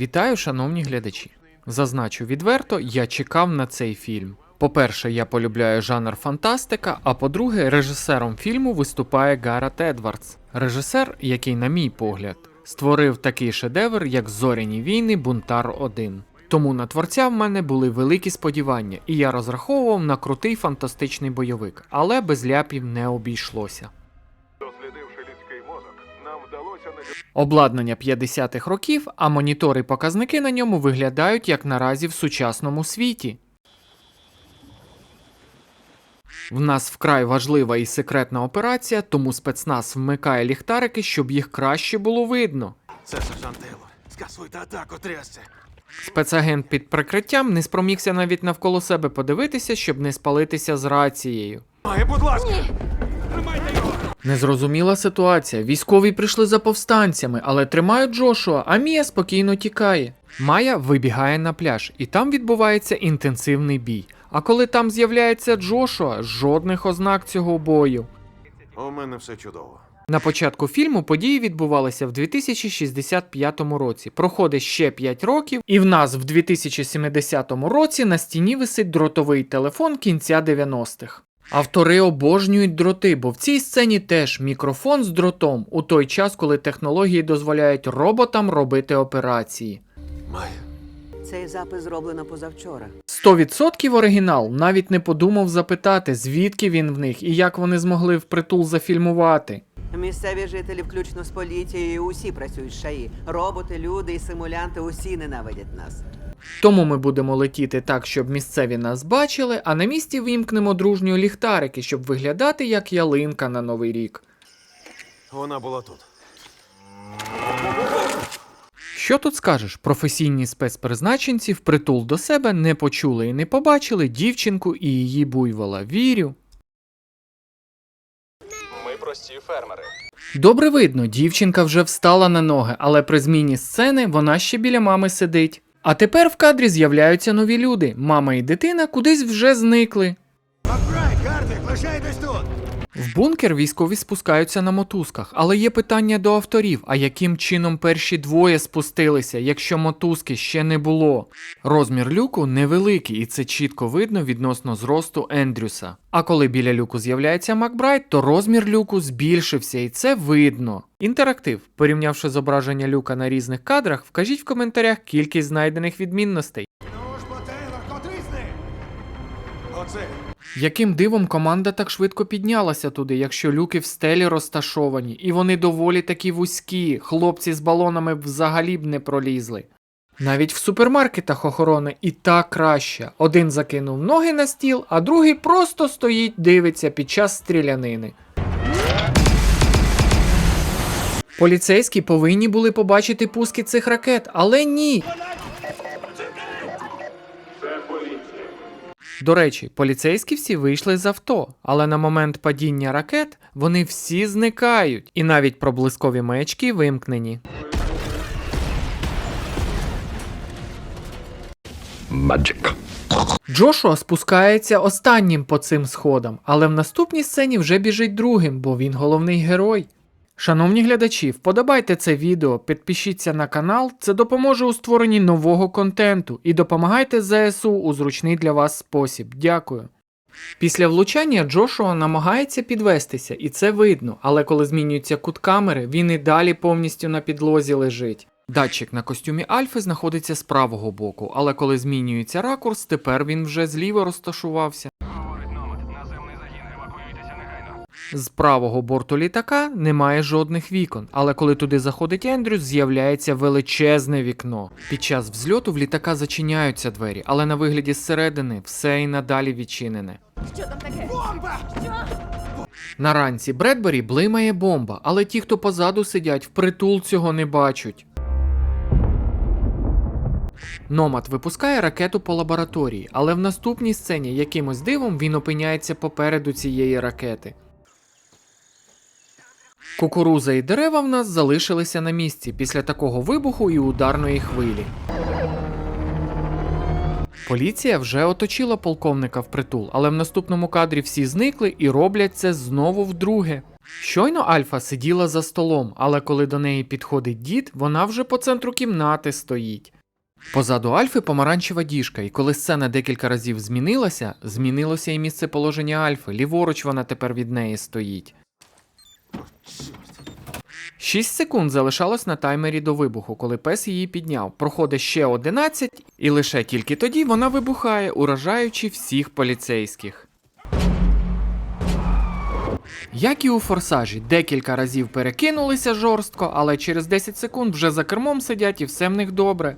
Вітаю, шановні глядачі. Зазначу відверто, я чекав на цей фільм. По-перше, я полюбляю жанр фантастика, а по-друге, режисером фільму виступає Гарат Едвардс, режисер, який, на мій погляд, створив такий шедевр, як Зоряні війни Бунтар 1. Тому на творця в мене були великі сподівання, і я розраховував на крутий фантастичний бойовик, але без ляпів не обійшлося. Обладнання 50-х років, а монітори і показники на ньому виглядають як наразі в сучасному світі. В нас вкрай важлива і секретна операція, тому спецназ вмикає ліхтарики, щоб їх краще було видно. Це сержант Тейлор. Скасуйте атаку, трясся. Спецагент під прикриттям не спромігся навіть навколо себе подивитися, щоб не спалитися з рацією. Має, будь ласка. Незрозуміла ситуація. Військові прийшли за повстанцями, але тримають Джошуа, а Мія спокійно тікає. Майя вибігає на пляж, і там відбувається інтенсивний бій. А коли там з'являється Джошуа, жодних ознак цього бою. У мене все чудово. На початку фільму події відбувалися в 2065 році. Проходить ще 5 років, і в нас в 2070 році на стіні висить дротовий телефон кінця 90-х. Автори обожнюють дроти, бо в цій сцені теж мікрофон з дротом у той час, коли технології дозволяють роботам робити операції. Має. Цей запис зроблено позавчора. 100% оригінал навіть не подумав запитати, звідки він в них і як вони змогли впритул зафільмувати. Місцеві жителі, включно з поліцією, усі працюють шаї. Роботи, люди і симулянти усі ненавидять нас. Тому ми будемо летіти так, щоб місцеві нас бачили, а на місці вимкнемо дружньо ліхтарики, щоб виглядати як ялинка на новий рік. Вона була тут. Що тут скажеш? Професійні спецпризначенці впритул до себе не почули і не побачили дівчинку і її буйвола. Вірю. Ми прості фермери. Добре видно, дівчинка вже встала на ноги, але при зміні сцени вона ще біля мами сидить. А тепер в кадрі з'являються нові люди. Мама і дитина кудись вже зникли. Гардвік, лишайтесь тут. В бункер військові спускаються на мотузках, але є питання до авторів: а яким чином перші двоє спустилися, якщо мотузки ще не було? Розмір люку невеликий, і це чітко видно відносно зросту Ендрюса. А коли біля люку з'являється Макбрайт, то розмір люку збільшився, і це видно. Інтерактив. Порівнявши зображення люка на різних кадрах, вкажіть в коментарях кількість знайдених відмінностей. Ну ж. Оце. Яким дивом команда так швидко піднялася туди, якщо люки в стелі розташовані, і вони доволі такі вузькі, хлопці з балонами взагалі б не пролізли. Навіть в супермаркетах охорони і так краще. Один закинув ноги на стіл, а другий просто стоїть, дивиться під час стрілянини. Поліцейські повинні були побачити пуски цих ракет, але ні. До речі, поліцейські всі вийшли з авто, але на момент падіння ракет вони всі зникають, і навіть проблискові маячки вимкнені. Джошуа спускається останнім по цим сходам, але в наступній сцені вже біжить другим, бо він головний герой. Шановні глядачі, вподобайте це відео, підпишіться на канал, це допоможе у створенні нового контенту і допомагайте ЗСУ у зручний для вас спосіб. Дякую. Після влучання Джошуа намагається підвестися, і це видно, але коли змінюється кут камери, він і далі повністю на підлозі лежить. Датчик на костюмі Альфи знаходиться з правого боку, але коли змінюється ракурс, тепер він вже зліва розташувався. З правого борту літака немає жодних вікон, але коли туди заходить Ендрюс, з'являється величезне вікно. Під час взльоту в літака зачиняються двері, але на вигляді зсередини все і надалі відчинене. Що там таке? Бомба! Що? На ранці Бредбері блимає бомба, але ті, хто позаду сидять, впритул цього не бачать. Номад випускає ракету по лабораторії, але в наступній сцені якимось дивом він опиняється попереду цієї ракети. Кукуруза і дерева в нас залишилися на місці після такого вибуху і ударної хвилі. Поліція вже оточила полковника впритул, але в наступному кадрі всі зникли і роблять це знову вдруге. Щойно Альфа сиділа за столом, але коли до неї підходить дід, вона вже по центру кімнати стоїть. Позаду Альфи помаранчева діжка, і коли сцена декілька разів змінилася, змінилося і місце положення Альфи. Ліворуч вона тепер від неї стоїть. 6 секунд залишалось на таймері до вибуху, коли пес її підняв. Проходить ще 11, і лише тільки тоді вона вибухає, уражаючи всіх поліцейських. Як і у форсажі, декілька разів перекинулися жорстко, але через 10 секунд вже за кермом сидять і все в них добре.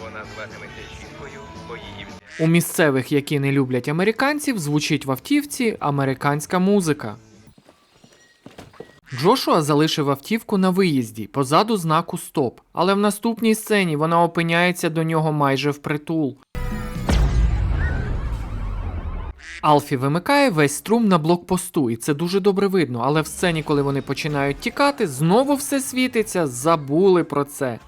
Вона зватиметься жінкою, бо її У місцевих, які не люблять американців, звучить в автівці американська музика. Джошуа залишив автівку на виїзді позаду знаку Стоп, але в наступній сцені вона опиняється до нього майже впритул. Алфі вимикає весь струм на блокпосту, і це дуже добре видно, але в сцені, коли вони починають тікати, знову все світиться, забули про це.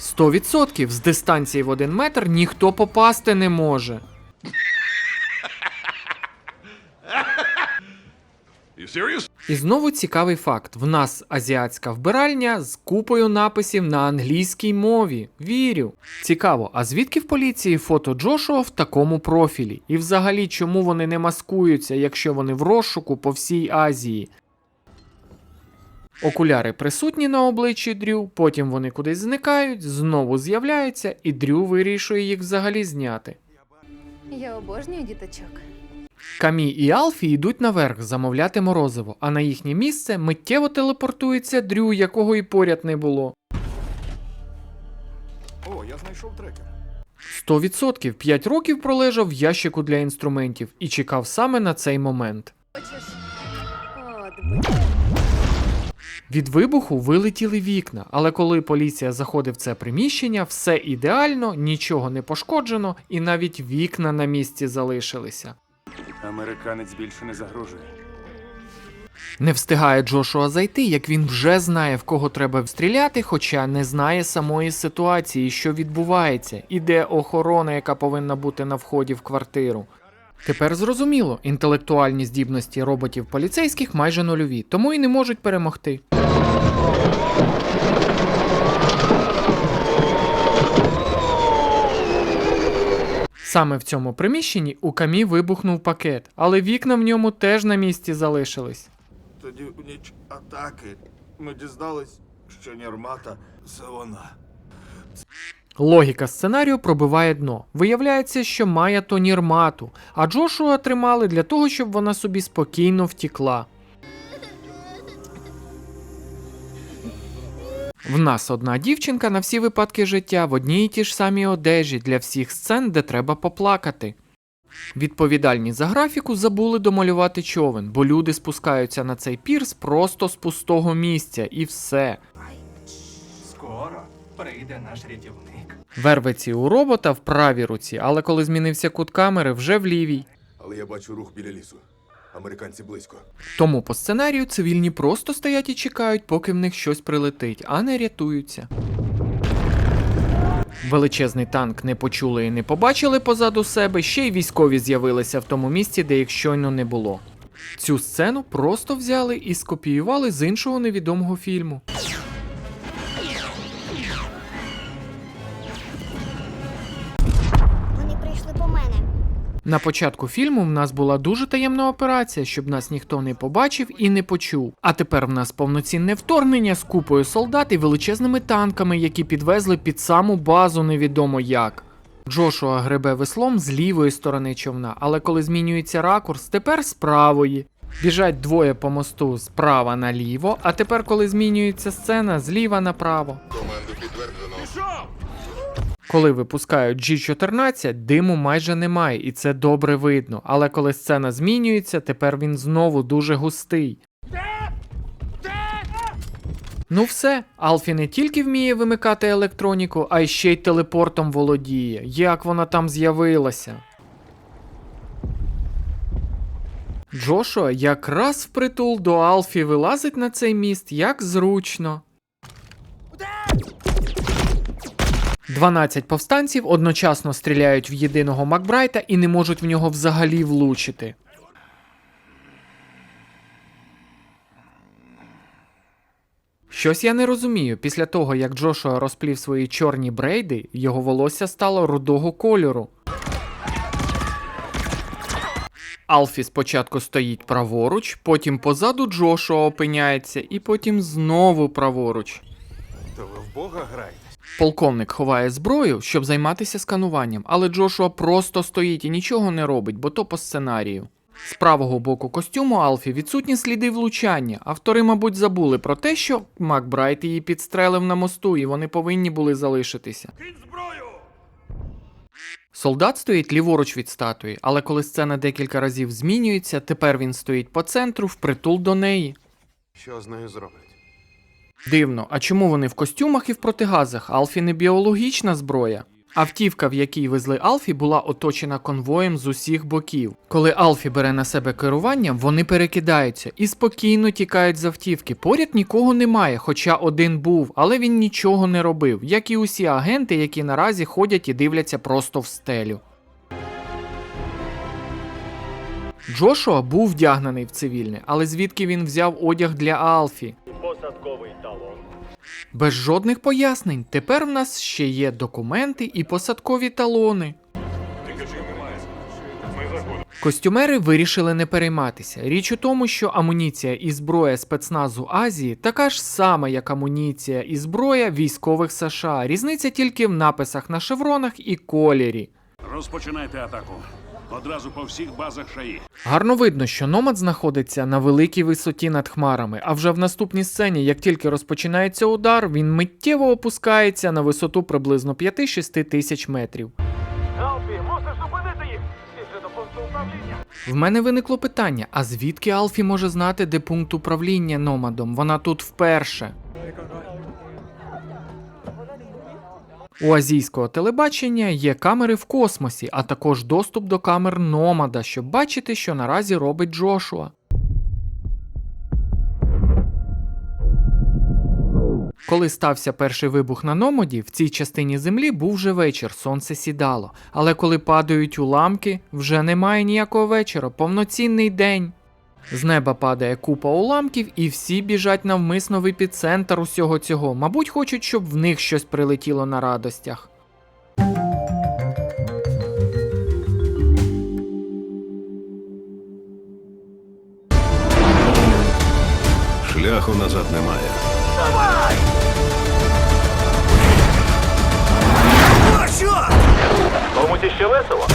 100% з дистанції в один метр ніхто попасти не може. І знову цікавий факт: в нас азіатська вбиральня з купою написів на англійській мові. Вірю. Цікаво, а звідки в поліції фото Джошуа в такому профілі? І взагалі, чому вони не маскуються, якщо вони в розшуку по всій Азії? Окуляри присутні на обличчі Дрю, потім вони кудись зникають, знову з'являються, і Дрю вирішує їх взагалі зняти. Я обожнюю діточок. Камі і Алфі йдуть наверх замовляти морозиво, а на їхнє місце миттєво телепортується Дрю, якого і поряд не було. О, я знайшов трекер. 100% 5 років пролежав в ящику для інструментів і чекав саме на цей момент. Від вибуху вилетіли вікна, але коли поліція заходить в це приміщення, все ідеально, нічого не пошкоджено, і навіть вікна на місці залишилися. Американець більше не загрожує. Не встигає Джошуа зайти, як він вже знає, в кого треба стріляти, хоча не знає самої ситуації, що відбувається, і де охорона, яка повинна бути на вході в квартиру. Тепер зрозуміло, інтелектуальні здібності роботів поліцейських майже нульові, тому і не можуть перемогти. Саме в цьому приміщенні у камі вибухнув пакет, але вікна в ньому теж на місці залишились. Тоді в ніч атаки ми дізнались, що Нірмата це вона. Логіка сценарію пробиває дно. Виявляється, що Майя то Нірмату, а Джошуа тримали для того, щоб вона собі спокійно втікла. В нас одна дівчинка на всі випадки життя в одній і ті ж самій одежі для всіх сцен, де треба поплакати. Відповідальні за графіку забули домалювати човен, бо люди спускаються на цей пірс просто з пустого місця і все. скоро прийде наш рятівник. Вервиці у робота в правій руці, але коли змінився кут камери, вже в лівій. Але я бачу рух біля лісу. Американці близько. Тому по сценарію цивільні просто стоять і чекають, поки в них щось прилетить, а не рятуються. Величезний танк не почули і не побачили позаду себе, ще й військові з'явилися в тому місці, де їх щойно не було. Цю сцену просто взяли і скопіювали з іншого невідомого фільму. На початку фільму в нас була дуже таємна операція, щоб нас ніхто не побачив і не почув. А тепер в нас повноцінне вторгнення з купою солдат і величезними танками, які підвезли під саму базу невідомо як. Джошуа гребе веслом з лівої сторони човна, але коли змінюється ракурс, тепер з правої. Біжать двоє по мосту справа наліво, а тепер, коли змінюється сцена, зліва направо. Команду. Коли випускають G14, диму майже немає, і це добре видно. Але коли сцена змінюється, тепер він знову дуже густий. Ну все, Алфі не тільки вміє вимикати електроніку, а й ще й телепортом володіє. Як вона там з'явилася? Джошуа якраз впритул до Алфі вилазить на цей міст, як зручно. 12 повстанців одночасно стріляють в єдиного Макбрайта і не можуть в нього взагалі влучити. Щось я не розумію. Після того, як Джошуа розплів свої чорні брейди, його волосся стало рудого кольору. Алфі спочатку стоїть праворуч, потім позаду Джошуа опиняється, і потім знову праворуч. То ви в Бога граєте? Полковник ховає зброю, щоб займатися скануванням, але Джошуа просто стоїть і нічого не робить, бо то по сценарію. З правого боку костюму Алфі відсутні сліди влучання. Автори, мабуть, забули про те, що Макбрайт її підстрелив на мосту, і вони повинні були залишитися. Солдат стоїть ліворуч від статуї, але коли сцена декілька разів змінюється, тепер він стоїть по центру, впритул до неї. Що з нею зроблять? Дивно, а чому вони в костюмах і в протигазах? Алфі не біологічна зброя. Автівка, в якій везли Алфі, була оточена конвоєм з усіх боків. Коли Алфі бере на себе керування, вони перекидаються і спокійно тікають з автівки. Поряд нікого немає, хоча один був, але він нічого не робив, як і усі агенти, які наразі ходять і дивляться просто в стелю. Джошуа був вдягнений в цивільне, але звідки він взяв одяг для Алфі? Без жодних пояснень. Тепер в нас ще є документи і посадкові талони. Костюмери вирішили не перейматися. Річ у тому, що амуніція і зброя спецназу Азії така ж сама, як амуніція і зброя військових США. Різниця тільки в написах на шевронах і кольорі. Розпочинайте атаку. Одразу по всіх базах шаї. Гарно видно, що Номад знаходиться на великій висоті над хмарами, а вже в наступній сцені, як тільки розпочинається удар, він миттєво опускається на висоту приблизно 5-6 тисяч метрів. Алфі, мусиш зупинити їх! Після до пункту управління. В мене виникло питання: а звідки Алфі може знати, де пункт управління Номадом? Вона тут вперше. У азійського телебачення є камери в космосі, а також доступ до камер Номада, щоб бачити, що наразі робить Джошуа. Коли стався перший вибух на Номоді, в цій частині землі був вже вечір, сонце сідало. Але коли падають уламки, вже немає ніякого вечора, повноцінний день. З неба падає купа уламків, і всі біжать навмисно в епіцентр усього цього. Мабуть, хочуть, щоб в них щось прилетіло на радостях. Шляху назад немає. Давай! О. Комусь іще весело.